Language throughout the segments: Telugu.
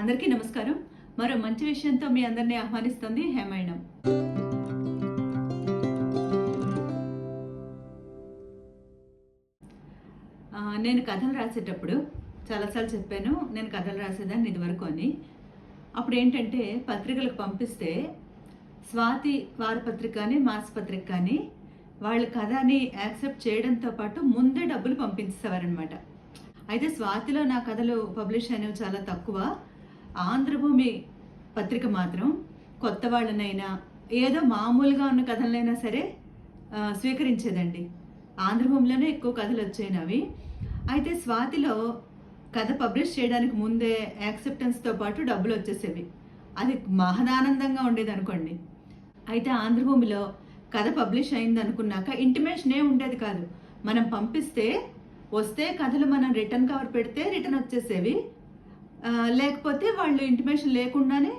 అందరికీ నమస్కారం. మరో మంచి విషయంతో మీ అందరినీ ఆహ్వానిస్తుంది హేమాయణం. నేను కథలు రాసేటప్పుడు చాలాసార్లు చెప్పాను నేను కథలు రాసేదాన్ని ఇదివరకు అని. అప్పుడు ఏంటంటే పత్రికలకు పంపిస్తే స్వాతి వారపత్రిక కానీ మాసపత్రిక కానీ వాళ్ళ కథని యాక్సెప్ట్ చేయడంతో పాటు ముందే డబ్బులు పంపించేసేవారనమాట అయితే స్వాతిలో నా కథలు పబ్లిష్ అయినవి చాలా తక్కువ. ఆంధ్రభూమి పత్రిక మాత్రం కొత్త వాళ్ళనైనా ఏదో మామూలుగా ఉన్న కథలైనా సరే స్వీకరించేదండి. ఆంధ్రభూమిలోనే ఎక్కువ కథలు వచ్చాయి అవి అయితే స్వాతిలో కథ పబ్లిష్ చేయడానికి ముందే యాక్సెప్టెన్స్తో పాటు డబ్బులు వచ్చేసేవి. అది మహదానందంగా ఉండేది అనుకోండి అయితే ఆంధ్రభూమిలో కథ పబ్లిష్ అయింది అనుకున్నాక ఇంటిమేషన్ ఏ ఉండేది కాదు. మనం పంపిస్తే వస్తే కథలు మనం రిటర్న్ కవర్ పెడితే రిటర్న్ వచ్చేసేవి. లేకపోతే వాళ్ళు ఇంటిమేషన్ లేకుండానే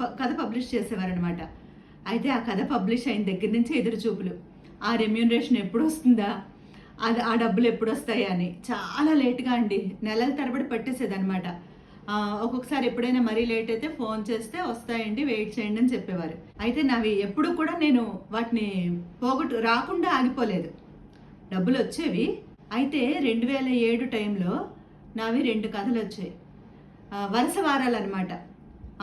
ప- కథ పబ్లిష్ చేసేవారనమాట అయితే ఆ కథ పబ్లిష్ అయిన దగ్గర నుంచి ఎదురు చూపులు. ఆ రెమ్యూనరేషన్ ఎప్పుడు వస్తుందా అది ఆ డబ్బులు ఎప్పుడు వస్తాయి అని. చాలా లేట్గా అండి. నెలల తరబడి పట్టేసేదనమాట ఒక్కొక్కసారి ఎప్పుడైనా మరీ లేట్ అయితే ఫోన్ చేస్తే వస్తాయండి వెయిట్ చేయండి అని చెప్పేవారు. అయితే నావి ఎప్పుడు కూడా నేను వాటిని పోగొట్టు రాకుండా ఆగిపోలేదు. డబ్బులు వచ్చేవి అయితే రెండు వేల ఏడు టైంలో నావి రెండు కథలు వచ్చాయి వరుస వారాలు అనమాట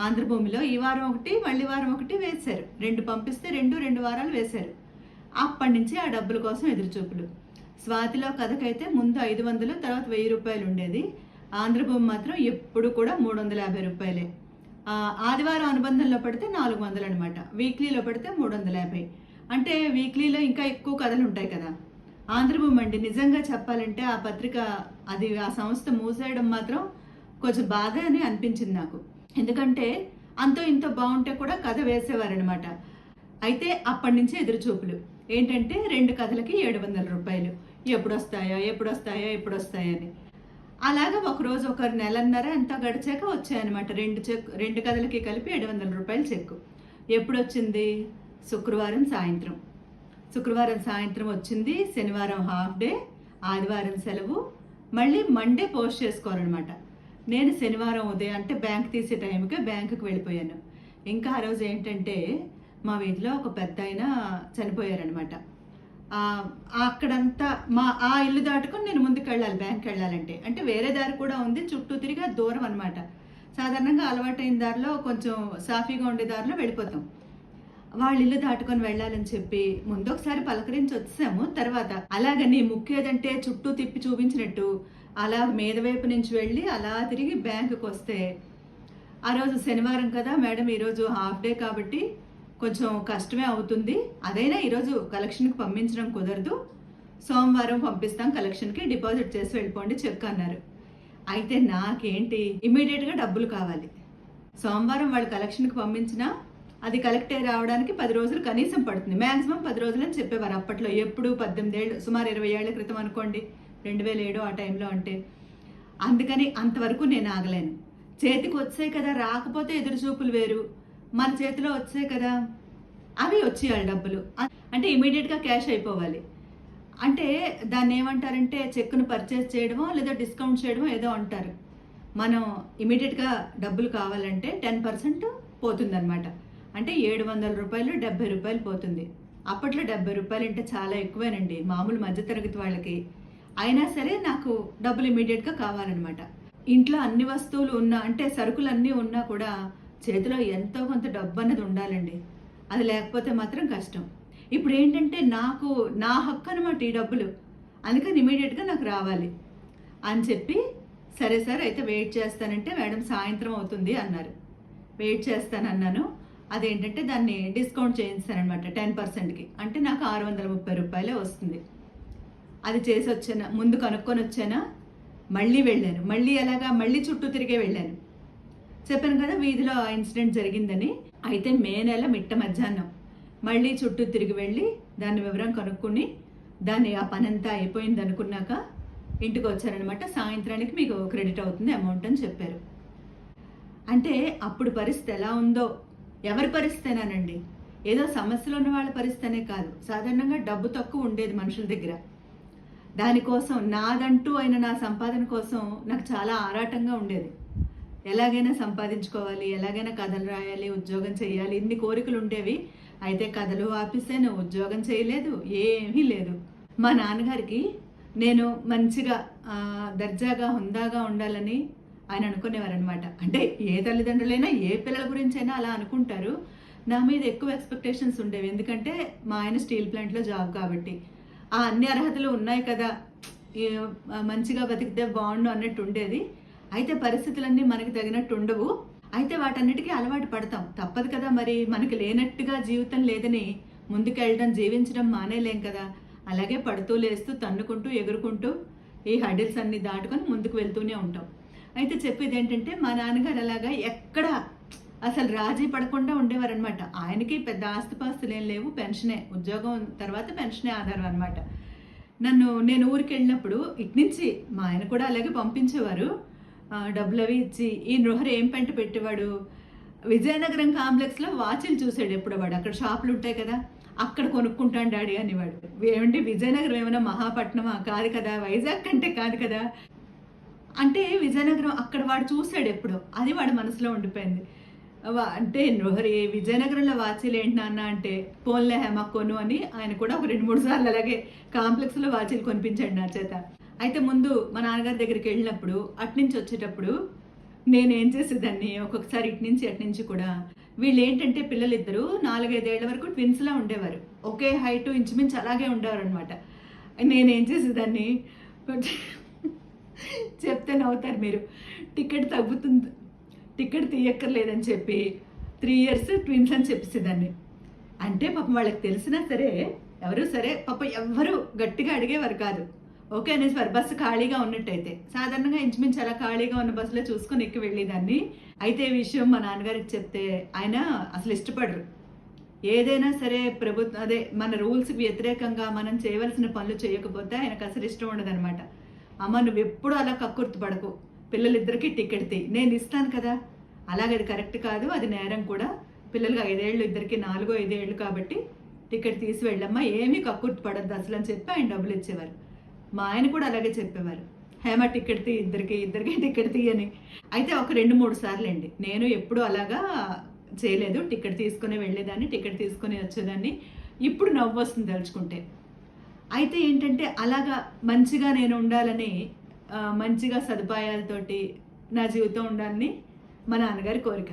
ఆంధ్రభూమిలో ఈ వారం ఒకటి మళ్ళీ వారం ఒకటి వేశారు. రెండు పంపిస్తే రెండు రెండు వారాలు వేశారు. అప్పటి నుంచి ఆ డబ్బుల కోసం ఎదురుచూపులు. స్వాతిలో కథకైతే ముందు ఐదు వందలు తర్వాత వెయ్యి రూపాయలు ఉండేది. ఆంధ్రభూమి మాత్రం ఎప్పుడు కూడా మూడు వందల యాభై రూపాయలే. ఆదివారం అనుబంధంలో పడితే నాలుగు వందలు అనమాట వీక్లీలో పడితే మూడు వందల యాభై. అంటే వీక్లీలో ఇంకా ఎక్కువ కథలు ఉంటాయి కదా. ఆంధ్రభూమి అండి నిజంగా చెప్పాలంటే ఆ పత్రిక అది ఆ సంస్థ మూసేయడం మాత్రం కొంచెం బాధ అని అనిపించింది నాకు. ఎందుకంటే అంతో ఇంత బాగుంటే కూడా కథ వేసేవారనమాట అయితే అప్పటి నుంచి ఎదురు చూపులు ఏంటంటే రెండు కథలకి ఏడు వందల రూపాయలు. ఎప్పుడు వస్తాయో ఎప్పుడు వస్తాయో ఎప్పుడు అని. అలాగా ఒకరోజు ఒక నెలన్నర అంతా గడిచాక వచ్చాయన్నమాట. రెండు చెక్ రెండు కథలకి కలిపి ఏడు వందల రూపాయలు చెక్కు. ఎప్పుడు వచ్చింది శుక్రవారం సాయంత్రం. శుక్రవారం సాయంత్రం వచ్చింది. శనివారం హాఫ్ డే ఆదివారం సెలవు. మళ్ళీ మండే పోస్ట్ చేసుకోవాలన్నమాట. నేను శనివారం ఉదయం అంటే బ్యాంక్ తీసే టైంకి బ్యాంకుకి వెళ్ళిపోయాను. ఇంకా ఆ రోజు ఏంటంటే మా వీధిలో ఒక పెద్ద ఆయన చనిపోయారనమాట అక్కడంతా మా ఆ ఇల్లు దాటుకొని నేను ముందుకు వెళ్ళాలి బ్యాంక్ వెళ్ళాలంటే. అంటే వేరే దారి కూడా ఉంది చుట్టూ తిరిగి దూరం అనమాట సాధారణంగా అలవాటైన దారిలో కొంచెం సాఫీగా ఉండే దారిలో వెళ్ళిపోతాం. వాళ్ళ ఇల్లు దాటుకొని వెళ్ళాలని చెప్పి ముందు ఒకసారి పలకరించి వచ్చాము తర్వాత అలాగని ముక్కేదంటే చుట్టూ తిప్పి చూపించినట్టు అలా మీద వైపు నుంచి వెళ్ళి అలా తిరిగి బ్యాంకుకి వస్తే ఆ రోజు శనివారం కదా మేడం ఈరోజు హాఫ్ డే కాబట్టి కొంచెం కష్టమే అవుతుంది. అదైనా ఈరోజు కలెక్షన్కి పంపించడం కుదరదు. సోమవారం పంపిస్తాం కలెక్షన్కి డిపాజిట్ చేసి వెళ్ళిపోండి చెక్ అన్నారు. అయితే నాకేంటి? ఇమీడియట్గా డబ్బులు కావాలి. సోమవారం వాళ్ళు కలెక్షన్కి పంపించినా అది కలెక్ట్ అయ్యి రావడానికి పది రోజులు కనీసం పడుతుంది. మ్యాక్సిమం పది రోజులు అని చెప్పేవారు అప్పట్లో. ఎప్పుడు పద్దెనిమిది ఏళ్ళు సుమారు ఇరవై ఏళ్ళ క్రితం అనుకోండి. రెండు వేల ఏడు ఆ టైంలో అంటే. అందుకని అంతవరకు నేను ఆగలేను. చేతికి వచ్చాయి కదా రాకపోతే ఎదురు చూపులు వేరు. మన చేతిలో వచ్చాయి కదా అవి వచ్చేయాలి డబ్బులు. అంటే ఇమీడియట్గా క్యాష్ అయిపోవాలి. అంటే దాన్ని ఏమంటారంటే చెక్కును పర్చేస్ చేయడమో లేదా డిస్కౌంట్ చేయడమో ఏదో అంటారు. మనం ఇమీడియట్గా డబ్బులు కావాలంటే టెన్ పర్సెంట్ పోతుందన్నమాట. అంటే ఏడు వందల రూపాయలు డెబ్బై రూపాయలు పోతుంది. అప్పట్లో డెబ్బై రూపాయలు అంటే చాలా ఎక్కువేనండి. మామూలు మధ్యతరగతి వాళ్ళకి అయినా సరే నాకు డబ్బులు ఇమీడియట్గా కావాలన్నమాట. ఇంట్లో అన్ని వస్తువులు ఉన్నా అంటే సరుకులు అన్నీ ఉన్నా కూడా చేతిలో ఎంతో కొంత డబ్బు అన్నది ఉండాలండి. అది లేకపోతే మాత్రం కష్టం. ఇప్పుడు ఏంటంటే నాకు నా హక్కు అనమాట ఈ డబ్బులు. అందుకని ఇమీడియట్గా నాకు రావాలి. అని చెప్పి సరే సార్ అయితే వెయిట్ చేస్తానంటే మేడం సాయంత్రం అవుతుంది అన్నారు. వెయిట్ చేస్తానన్నాను. అదేంటంటే దాన్ని డిస్కౌంట్ చేయించానమాట టెన్ పర్సెంట్కి అంటే నాకు ఆరు వందల ముప్పై రూపాయలే వస్తుంది. అది చేసి వచ్చానా ముందు కనుక్కొని వచ్చానా. మళ్ళీ వెళ్ళాను. మళ్ళీ ఎలాగా? మళ్ళీ చుట్టూ తిరిగే వెళ్ళాను. చెప్పాను కదా వీధిలో ఆ ఇన్సిడెంట్ జరిగిందని. అయితే మే నెల మిట్ట మధ్యాహ్నం. మళ్ళీ చుట్టూ తిరిగి వెళ్ళి దాని వివరం కనుక్కుని దాన్ని ఆ పనంతా అయిపోయింది అనుకున్నాక ఇంటికి వచ్చారనమాట సాయంత్రానికి మీకు క్రెడిట్ అవుతుంది అమౌంట్ అని చెప్పారు. అంటే అప్పుడు పరిస్థితి ఎలా ఉందో? ఎవరి పరిస్థితేనానండి? ఏదో సమస్యలు ఉన్న వాళ్ళ పరిస్థితి కాదు. సాధారణంగా డబ్బు తక్కువ ఉండేది మనుషుల దగ్గర. దానికోసం నాదంటూ అయిన నా సంపాదన కోసం నాకు చాలా ఆరాటంగా ఉండేది. ఎలాగైనా సంపాదించుకోవాలి ఎలాగైనా కథలు రాయాలి ఉద్యోగం చేయాలి ఇన్ని కోరికలు ఉండేవి. అయితే కథలు ఆపిస్తేనే ఉద్యోగం చేయలేదు ఏమీ లేదు. మా నాన్నగారికి నేను మంచిగా దర్జాగా హుందాగా ఉండాలని ఆయన అనుకునేవారనమాట అంటే ఏ తల్లిదండ్రులైనా ఏ పిల్లల గురించైనా అలా అనుకుంటారు. నా మీద ఎక్కువ ఎక్స్పెక్టేషన్స్ ఉండేవి. ఎందుకంటే మా ఆయన స్టీల్ ప్లాంట్లో జాబ్ కాబట్టి. ఆ అన్ని అర్హతలు ఉన్నాయి కదా మంచిగా బతికితే బాగుండు అన్నట్టు ఉండేది. అయితే పరిస్థితులన్నీ మనకి తగినట్టు ఉండవు. అయితే వాటన్నిటికీ అలవాటు పడతాం. తప్పదు కదా మరి మనకి లేనట్టుగా జీవితం లేదని ముందుకెళ్ళడం జీవించడం మానేలేం కదా. అలాగే పడుతూ లేస్తూ తన్నుకుంటూ ఎగురుకుంటూ ఈ హడిల్స్ అన్ని దాటుకొని ముందుకు వెళ్తూనే ఉంటాం. అయితే చెప్పేది ఏంటంటే మా నాన్నగారు అలాగా ఎక్కడ అసలు రాజీ పడకుండా ఉండేవారనమాట ఆయనకి పెద్ద ఆస్తిపాస్తులు ఏం లేవు పెన్షనే ఉద్యోగం తర్వాత పెన్షనే ఆధారం అనమాట నన్ను నేను ఊరికి వెళ్ళినప్పుడు ఇట్నుంచి మా ఆయన కూడా అలాగే పంపించేవారు. డబ్బులు అవి ఇచ్చి ఈ నృహర్ ఏం పెంట పెట్టేవాడు? విజయనగరం కాంప్లెక్స్లో వాచిలు చూసాడు ఎప్పుడు వాడు. అక్కడ షాపులు ఉంటాయి కదా అక్కడ కొనుక్కుంటాను డాడీ అనేవాడు. ఏమంటే విజయనగరం ఏమైనా మహాపట్నమా? కాదు కదా వైజాగ్ కంటే కాదు కదా. అంటే విజయనగరం అక్కడ వాడు చూశాడు ఎప్పుడో. అది వాడి మనసులో ఉండిపోయింది. అంటే మరి విజయనగరంలో వాచీలు ఏంటి నాన్న అంటే పోన్లే హేమ కొను అని ఆయన కూడా ఒక రెండు మూడు సార్లు అలాగే కాంప్లెక్స్లో వాచీలు కొనిపించాడు నా చేత. అయితే ముందు మా నాన్నగారి దగ్గరికి వెళ్ళినప్పుడు అట్నుంచి వచ్చేటప్పుడు నేనేం చేసేదాన్ని ఒక్కొక్కసారి ఇటు నుంచి అటు నుంచి కూడా. వీళ్ళు ఏంటంటే పిల్లలిద్దరూ నాలుగైదేళ్ళ వరకు ట్విన్స్లా ఉండేవారు. ఒకే హైట్ ఇంచుమించు అలాగే ఉండేవారు అనమాట నేనేం చేసేదాన్ని? చెప్తే నవ్వుతారు మీరు. టికెట్ తగ్గుతుంది. టికెట్ తీయక్కర్లేదని చెప్పి త్రీ ఇయర్స్ ట్విన్స్ అని చెప్పేసేదాన్ని. అంటే పాపం వాళ్ళకి తెలిసినా సరే ఎవరు సరే పాప ఎవ్వరు గట్టిగా అడిగేవారు కాదు. ఓకే అనేసి బస్సు ఖాళీగా ఉన్నట్టయితే సాధారణంగా ఇంచుమించు అలా ఖాళీగా ఉన్న బస్సులో చూసుకొని ఎక్కి వెళ్ళేదాన్ని. అయితే ఈ విషయం మా నాన్నగారికి చెప్తే ఆయన అసలు ఇష్టపడరు. ఏదైనా సరే ప్రభుత్వం అదే మన రూల్స్కి వ్యతిరేకంగా మనం చేయవలసిన పనులు చేయకపోతే ఆయనకు అసలు ఇష్టం ఉండదనమాట అమ్మ నువ్వు ఎప్పుడు అలా కక్కుర్తి పడకు. పిల్లలిద్దరికీ టికెట్ తీ. నేను ఇస్తాను కదా. అలాగే అది కరెక్ట్ కాదు. అది నేరం కూడా. పిల్లలకి ఐదేళ్ళు ఇద్దరికి నాలుగో ఐదేళ్ళు కాబట్టి టికెట్ తీసి వెళ్ళమ్మా. ఏమీ కక్కుర్తి పడద్దు. అసలు అని చెప్పి ఆయన డబ్బులు ఇచ్చేవారు. మా ఆయన కూడా అలాగే చెప్పేవారు. హేమ టికెట్ తీ ఇద్దరికి ఇద్దరికి టికెట్ తీయని అయితే ఒక రెండు మూడు సార్లు అండి నేను ఎప్పుడు అలాగా చేయలేదు. టికెట్ తీసుకుని వెళ్ళేదాన్ని టికెట్ తీసుకొని వచ్చేదాన్ని. ఇప్పుడు నవ్వు వస్తుంది తలుచుకుంటే. అయితే ఏంటంటే అలాగా మంచిగా నేను ఉండాలని మంచిగా సదుపాయాలతోటి నా జీవితం ఉండాలని మా నాన్నగారి కోరిక.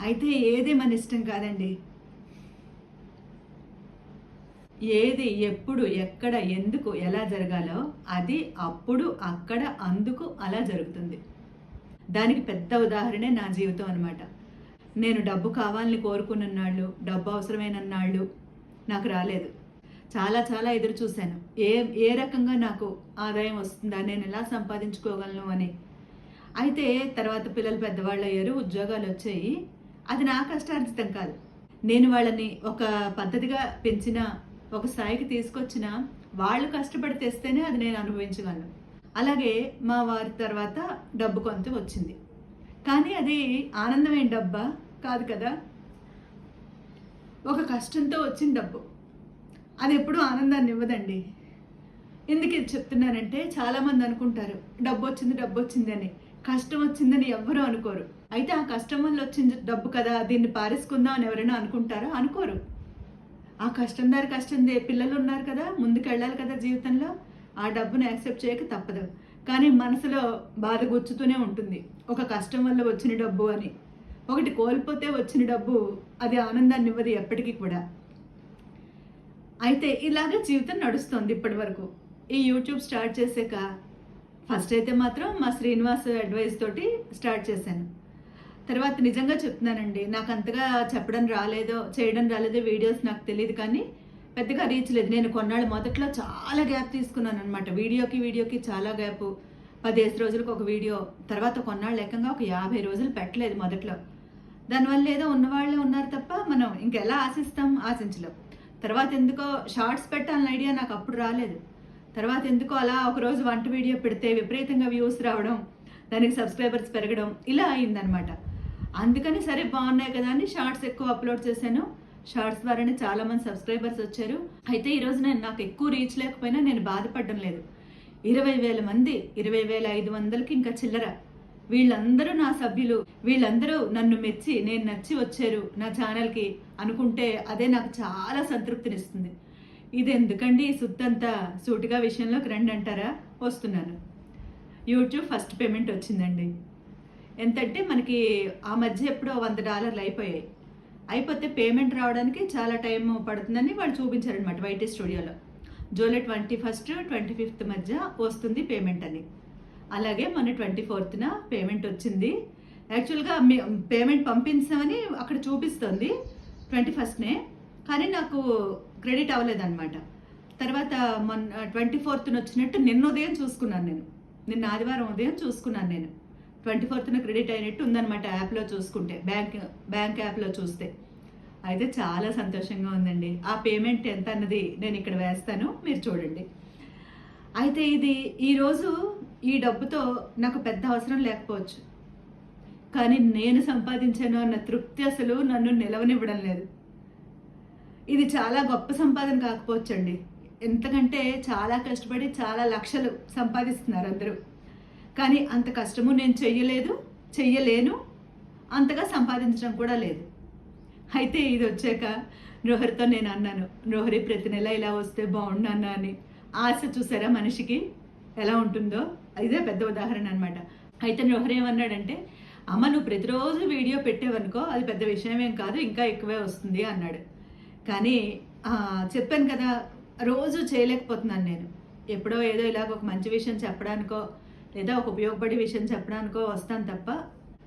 అయితే ఏది మన ఇష్టం కాదండి? ఏది ఎప్పుడు ఎక్కడ ఎందుకు ఎలా జరగాలో అది అప్పుడు అక్కడ అందుకు అలా జరుగుతుంది. దానికి పెద్ద ఉదాహరణే నా జీవితం అనమాట నేను డబ్బు కావాలని కోరుకున్నన్నాళ్ళు డబ్బు అవసరమైనన్నాళ్ళు నాకు రాలేదు. చాలా చాలా ఎదురు చూశాను. ఏ ఏ రకంగా నాకు ఆదాయం వస్తుందా నేను ఎలా సంపాదించుకోగలను అని. అయితే తర్వాత పిల్లలు పెద్దవాళ్ళు అయ్యారు ఉద్యోగాలు వచ్చాయి. అది నా కష్టార్జితం కాదు. నేను వాళ్ళని ఒక పద్ధతిగా పెంచిన ఒక స్థాయికి తీసుకొచ్చిన వాళ్ళు కష్టపడి తెస్తేనే అది నేను అనుభవించగలను. అలాగే మా వారి తర్వాత డబ్బు కొంత వచ్చింది. కానీ అది ఆనందమైన డబ్బా కాదు కదా. ఒక కష్టంతో వచ్చిన డబ్బు. అది ఎప్పుడూ ఆనందాన్ని ఇవ్వదండి. ఎందుకు ఇది చెప్తున్నానంటే చాలామంది అనుకుంటారు డబ్బు వచ్చింది డబ్బు వచ్చింది అని. కష్టం వచ్చిందని ఎవ్వరూ అనుకోరు. అయితే ఆ కష్టం వల్ల వచ్చింది డబ్బు కదా దీన్ని పారేసుకుందాం అని ఎవరైనా అనుకుంటారా? అనుకోరు. ఆ కష్టం దారి కష్టం దే పిల్లలు ఉన్నారు కదా ముందుకు వెళ్ళాలి కదా జీవితంలో ఆ డబ్బును యాక్సెప్ట్ చేయక తప్పదు. కానీ మనసులో బాధ గుచ్చుతూనే ఉంటుంది. ఒక కష్టం వల్ల వచ్చిన డబ్బు అని. ఒకటి కోల్పోతే వచ్చిన డబ్బు అది ఆనందాన్ని ఇవ్వదు ఎప్పటికీ కూడా. అయితే ఇలాగ జీవితం నడుస్తుంది ఇప్పటి వరకు ఈ యూట్యూబ్ స్టార్ట్ చేసాక ఫస్ట్ అయితే మాత్రం మా శ్రీనివాస్ అడ్వైస్ తోటి స్టార్ట్ చేశాను. తర్వాత నిజంగా చెప్తున్నానండి నాకు అంతగా చెప్పడం రాలేదో చేయడం రాలేదో వీడియోస్ నాకు తెలియదు కానీ పెద్దగా రీచ్ లేదు. నేను కొన్నాళ్ళు మొదట్లో చాలా గ్యాప్ తీసుకున్నాను అనమాట వీడియోకి వీడియోకి చాలా గ్యాప్ పదిహేను రోజులకు ఒక వీడియో తర్వాత కొన్నాళ్ళు ఏకంగా ఒక యాభై రోజులు పెట్టలేదు మొదట్లో. దానివల్ల ఏదో ఉన్నవాళ్ళే ఉన్నారు తప్ప మనం ఇంకెలా ఆశిస్తాం? ఆశించలేం. తర్వాత ఎందుకో షార్ట్స్ పెట్టాలని ఐడియా నాకు అప్పుడు రాలేదు. తర్వాత ఎందుకో అలా ఒకరోజు వంట వీడియో పెడితే విపరీతంగా వ్యూస్ రావడం దానికి సబ్స్క్రైబర్స్ పెరగడం ఇలా అయిందనమాట అందుకని సరే బాగున్నాయి కదా అని షార్ట్స్ ఎక్కువ అప్లోడ్ చేశాను. షార్ట్స్ ద్వారానే చాలామంది సబ్స్క్రైబర్స్ వచ్చారు. అయితే ఈరోజు నేను నాకు ఎక్కువ రీచ్ లేకపోయినా నేను బాధపడడం లేదు. ఇరవై వేల మంది ఇరవై వేల ఐదు వందలకి ఇంకా చిల్లర. వీళ్ళందరూ నా సభ్యులు. వీళ్ళందరూ నన్ను మెచ్చి నేను నచ్చి వచ్చారు నా ఛానల్కి అనుకుంటే అదే నాకు చాలా సంతృప్తినిస్తుంది. ఇది ఎందుకండి సుత్తంతా సూటిగా విషయంలోకి రండి అంటారా? వస్తున్నాను. యూట్యూబ్ ఫస్ట్ పేమెంట్ వచ్చిందండి. ఎంతంటే మనకి ఆ మధ్య ఎప్పుడో వంద డాలర్లు అయిపోయాయి. అయిపోతే పేమెంట్ రావడానికి చాలా టైం పడుతుందని వాళ్ళు చూపించారనమాట వైటీ స్టూడియోలో. July twenty first twenty fifth మధ్య వస్తుంది పేమెంట్ అని. అలాగే మన ట్వంటీ ఫోర్త్న పేమెంట్ వచ్చింది. యాక్చువల్గా పేమెంట్ పంపించామని అక్కడ చూపిస్తుంది ట్వంటీ ఫస్ట్నే. కానీ నాకు క్రెడిట్ అవ్వలేదన్నమాట. తర్వాత మొన్న ట్వంటీ ఫోర్త్న వచ్చినట్టు నిన్న ఉదయం చూసుకున్నాను నేను. నిన్న ఆదివారం ఉదయం చూసుకున్నాను నేను. ట్వంటీ ఫోర్త్న క్రెడిట్ అయినట్టు ఉందన్నమాట యాప్లో చూసుకుంటే. బ్యాంక్ బ్యాంక్ యాప్లో చూస్తే. అయితే చాలా సంతోషంగా ఉందండి. ఆ పేమెంట్ ఎంత అన్నది నేను ఇక్కడ వేస్తాను మీరు చూడండి. అయితే ఇది ఈరోజు ఈ డబ్బుతో నాకు పెద్ద అవసరం లేకపోవచ్చు. కానీ నేను సంపాదించాను అన్న తృప్తి అసలు నన్ను నిలవనివ్వడం లేదు. ఇది చాలా గొప్ప సంపాదన కాకపోవచ్చండి. ఎంతకంటే చాలా కష్టపడి చాలా లక్షలు సంపాదిస్తున్నారు అందరూ. కానీ అంత కష్టము నేను చెయ్యలేదు చెయ్యలేను అంతగా సంపాదించడం కూడా లేదు. అయితే ఇది వచ్చాక నృహరితో నేను అన్నాను నృహరి ప్రతి నెల ఇలా వస్తే బాగుండు అని. ఆశ చూసారా మనిషికి? ఎలా ఉంటుందో? ఇదే పెద్ద ఉదాహరణ అనమాట అయితే రోహరి ఏమన్నాడంటే అమ్మ నువ్వు ప్రతిరోజు వీడియో పెట్టేవనుకో అది పెద్ద విషయం ఏం కాదు ఇంకా ఎక్కువే వస్తుంది అన్నాడు. కానీ చెప్పాను కదా రోజు చేయలేకపోతున్నాను నేను. ఎప్పుడో ఏదో ఇలాగ ఒక మంచి విషయం చెప్పడానికో లేదా ఒక ఉపయోగపడే విషయం చెప్పడానికో వస్తాను తప్ప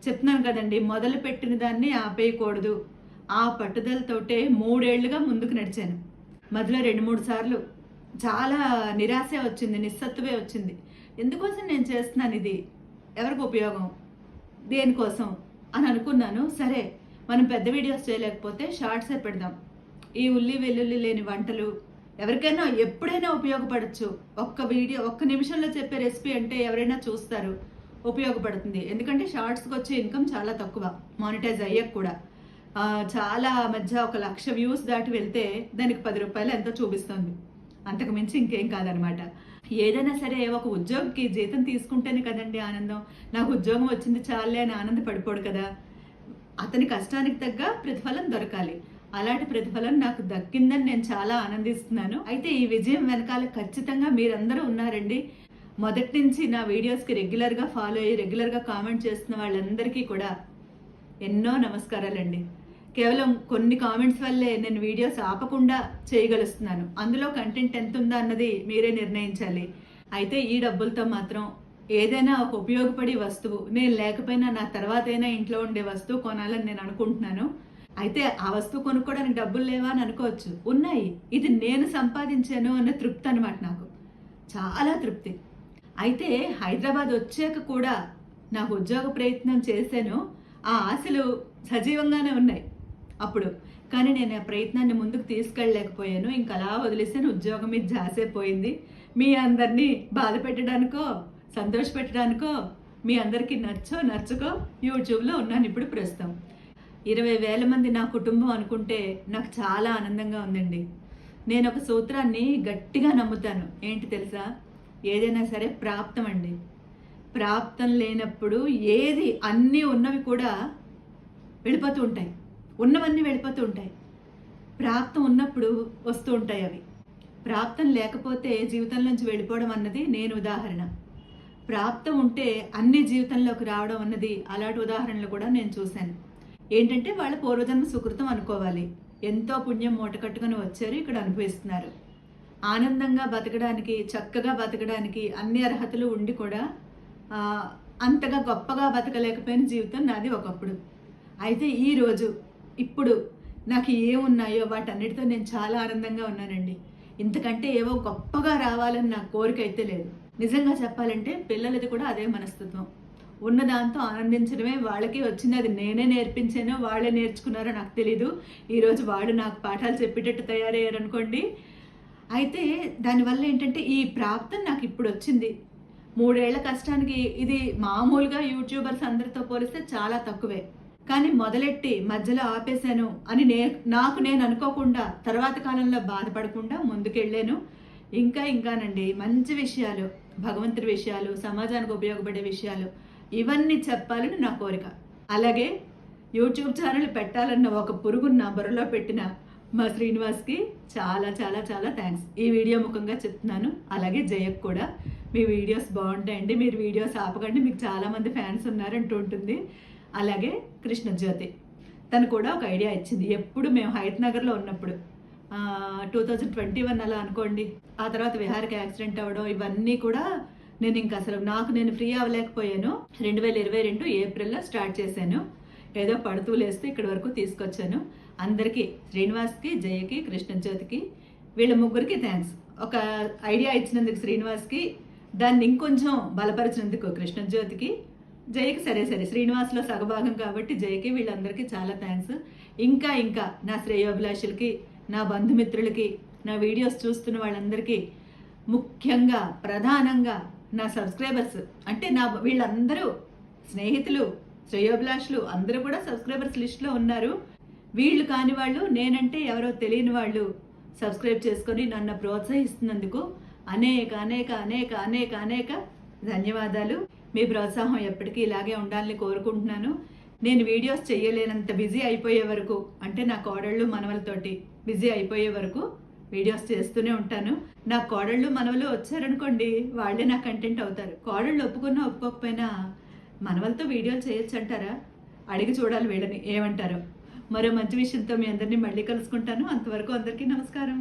చెప్తున్నాను కదండి మొదలు పెట్టిన దాన్ని ఆపేయకూడదు. ఆ పట్టుదలతోటే మూడేళ్ళుగా ముందుకు నడిచాను. మధ్యలో రెండు మూడు సార్లు చాలా నిరాశ వచ్చింది నిస్సత్తువే వచ్చింది. ఎందుకోసం నేను చేస్తున్నాను ఇది? ఎవరికి ఉపయోగం? దేనికోసం? అని అనుకున్నాను. సరే మనం పెద్ద వీడియోస్ చేయలేకపోతే షార్ట్సే పెడదాం. ఈ ఉల్లి వెల్లుల్లి లేని వంటలు ఎవరికైనా ఎప్పుడైనా ఉపయోగపడచ్చు. ఒక్క వీడియో ఒక్క నిమిషంలో చెప్పే రెసిపీ అంటే ఎవరైనా చూస్తారు. ఉపయోగపడుతుంది. ఎందుకంటే షార్ట్స్కి వచ్చే ఇన్కమ్ చాలా తక్కువ. మానిటైజ్ అయ్యాక కూడా. చాలా మధ్య ఒక లక్ష వ్యూస్ దాటి వెళ్తే దానికి పది రూపాయలు ఎంతో చూపిస్తుంది. అంతకు మించి ఇంకేం కాదనమాట. ఏదైనా సరే ఒక ఉద్యోగికి జీతం తీసుకుంటేనే కదండి ఆనందం. నాకు ఉద్యోగం వచ్చింది చాలే అని ఆనంద పడిపోడు కదా. అతని కష్టానికి తగ్గ ప్రతిఫలం దొరకాలి. అలాంటి ప్రతిఫలం నాకు దక్కిందని నేను చాలా ఆనందిస్తున్నాను. అయితే ఈ విజయం వెనకాల ఖచ్చితంగా మీరందరూ ఉన్నారండి. మొదటి నుంచి నా వీడియోస్కి రెగ్యులర్గా ఫాలో అయ్యి రెగ్యులర్గా కామెంట్ చేస్తున్న వాళ్ళందరికీ కూడా ఎన్నో నమస్కారాలండి. కేవలం కొన్ని కామెంట్స్ వల్లే నేను వీడియోస్ ఆపకుండా చేయగలుస్తున్నాను. అందులో కంటెంట్ ఎంత ఉందా అన్నది మీరే నిర్ణయించాలి. అయితే ఈ డబ్బులతో మాత్రం ఏదైనా ఒక ఉపయోగపడే వస్తువు నేను లేకపోయినా నా తర్వాత అయినా ఇంట్లో ఉండే వస్తువు కొనాలని నేను అనుకుంటున్నాను. అయితే ఆ వస్తువు కొనుక్కోవడానికి డబ్బులు లేవా అని అనుకోవచ్చు. ఉన్నాయి. ఇది నేను సంపాదించాను అన్న తృప్తి అనమాట నాకు. చాలా తృప్తి. అయితే హైదరాబాద్ వచ్చాక కూడా నాకు ఉద్యోగ ప్రయత్నం చేశాను. ఆ ఆశలు సజీవంగానే ఉన్నాయి. అప్పుడు. కానీ నేను ఆ ప్రయత్నాన్ని ముందుకు తీసుకెళ్ళలేకపోయాను. ఇంకా అలా వదిలేసాను ఉద్యోగం మీద జాసేపోయింది మీ అందరినీ బాధ పెట్టడానికో సంతోష పెట్టడానికో మీ అందరికీ నచ్చో నచ్చుకో యూట్యూబ్లో ఉన్నాను ఇప్పుడు ప్రస్తుతం. ఇరవై వేల మంది నా కుటుంబం అనుకుంటే నాకు చాలా ఆనందంగా ఉందండి. నేను ఒక సూత్రాన్ని గట్టిగా నమ్ముతాను. ఏంటి తెలుసా? ఏదైనా సరే ప్రాప్తం అండి. ప్రాప్తం లేనప్పుడు ఏది అన్నీ ఉన్నవి కూడా వెళ్ళిపోతూ ఉంటాయి. ఉన్నవన్నీ వెళ్ళిపోతూ ఉంటాయి. ప్రాప్తం ఉన్నప్పుడు వస్తూ ఉంటాయి అవి. ప్రాప్తం లేకపోతే జీవితంలోంచి వెళ్ళిపోవడం అన్నది నేను ఉదాహరణ. ప్రాప్తం ఉంటే అన్ని జీవితంలోకి రావడం అన్నది అలాంటి ఉదాహరణలు కూడా నేను చూశాను. ఏంటంటే వాళ్ళ పూర్వజన్మ సుకృతం అనుకోవాలి. ఎంతో పుణ్యం మూటకట్టుకుని వచ్చారు ఇక్కడ అనుభవిస్తున్నారు. ఆనందంగా బతకడానికి చక్కగా బతకడానికి అన్ని అర్హతలు ఉండి కూడా అంతగా గొప్పగా బతకలేకపోయిన జీవితం నాది ఒకప్పుడు. అయితే ఈ రోజు ఇప్పుడు నాకు ఏమున్నాయో వాటన్నిటితో నేను చాలా ఆనందంగా ఉన్నానండి. ఇంతకంటే ఏవో గొప్పగా రావాలని నా కోరిక అయితే లేదు. నిజంగా చెప్పాలంటే పిల్లలది కూడా అదే మనస్తత్వం. ఉన్న దాంతో ఆనందించడమే వాళ్ళకి వచ్చింది. అది నేనే నేర్పించానో వాళ్ళే నేర్చుకున్నారో నాకు తెలీదు. ఈరోజు వాళ్ళు నాకు పాఠాలు చెప్పేటట్టు తయారయ్యారు అనుకోండి అయితే దానివల్ల ఏంటంటే ఈ ప్రాప్తం నాకు ఇప్పుడు వచ్చింది. మూడేళ్ళ కష్టానికి ఇది మామూలుగా యూట్యూబర్స్ అందరితో పోలిస్తే చాలా తక్కువే. కానీ మొదలెట్టి మధ్యలో ఆపేశాను అని నే నాకు నేను అనుకోకుండా తర్వాత కాలంలో బాధపడకుండా ముందుకెళ్ళాను. ఇంకా ఇంకానండి మంచి విషయాలు భగవంతుడి విషయాలు సమాజానికి ఉపయోగపడే విషయాలు ఇవన్నీ చెప్పాలని నా కోరిక. అలాగే యూట్యూబ్ ఛానల్ పెట్టాలన్న ఒక పురుగును నా బుర్రలో పెట్టిన మా శ్రీనివాస్కి చాలా చాలా చాలా థ్యాంక్స్ ఈ వీడియో ముఖంగా చెప్తున్నాను. అలాగే జయక్ కూడా. మీ వీడియోస్ బాగుంటాయండి. మీరు వీడియోస్ ఆపకండి. మీకు చాలామంది ఫ్యాన్స్ ఉన్నారంటూ ఉంటుంది. అలాగే కృష్ణజ్యోతి. తను కూడా ఒక ఐడియా ఇచ్చింది. ఎప్పుడు మేము హైత్ నగర్లో ఉన్నప్పుడు. టూ థౌజండ్ ట్వంటీ వన్ అలా అనుకోండి. ఆ తర్వాత విహారకి యాక్సిడెంట్ అవ్వడం ఇవన్నీ కూడా నేను ఇంకా అసలు నాకు నేను ఫ్రీ అవ్వలేకపోయాను. రెండు వేల ఇరవై రెండు ఏప్రిల్లో స్టార్ట్ చేశాను. ఏదో పడుతూ లేస్తే ఇక్కడి వరకు తీసుకొచ్చాను. అందరికీ శ్రీనివాస్కి జయకి కృష్ణజ్యోతికి వీళ్ళ ముగ్గురికి థ్యాంక్స్. ఒక ఐడియా ఇచ్చినందుకు శ్రీనివాస్కి దాన్ని ఇంకొంచెం బలపరిచినందుకు కృష్ణజ్యోతికి జయకి సరే సరే. శ్రీనివాస్లో సగభాగం కాబట్టి జయకి వీళ్ళందరికీ చాలా థ్యాంక్స్. ఇంకా ఇంకా నా శ్రేయోభిలాషులకి నా బంధుమిత్రులకి నా వీడియోస్ చూస్తున్న వాళ్ళందరికీ ముఖ్యంగా ప్రధానంగా నా సబ్స్క్రైబర్స్. అంటే నా వీళ్ళందరూ స్నేహితులు శ్రేయోభిలాషులు అందరూ కూడా సబ్స్క్రైబర్స్ లిస్ట్లో ఉన్నారు. వీళ్ళు కాని వాళ్ళు నేనంటే ఎవరో తెలియని వాళ్ళు సబ్స్క్రైబ్ చేసుకొని నన్ను ప్రోత్సహిస్తున్నందుకు అనేక అనేక అనేక అనేక అనేక ధన్యవాదాలు. మీ ప్రోత్సాహం ఎప్పటికీ ఇలాగే ఉండాలని కోరుకుంటున్నాను. నేను వీడియోస్ చేయలేనంత బిజీ అయిపోయే వరకు అంటే నా కోడళ్ళు మనవలతోటి బిజీ అయిపోయే వరకు వీడియోస్ చేస్తూనే ఉంటాను. నా కోడళ్ళు మనవలు వచ్చారనుకోండి వాళ్ళే నా కంటెంట్ అవుతారు. కోడళ్ళు ఒప్పుకున్నా ఒప్పుకోకపోయినా మనవలతో వీడియోలు చేయొచ్చు అంటారా అడిగి చూడాలి వీళ్ళని ఏమంటారు. మరో మంచి విషయంతో మీ అందరినీ మళ్ళీ కలుసుకుంటాను. అంతవరకు అందరికీ నమస్కారం.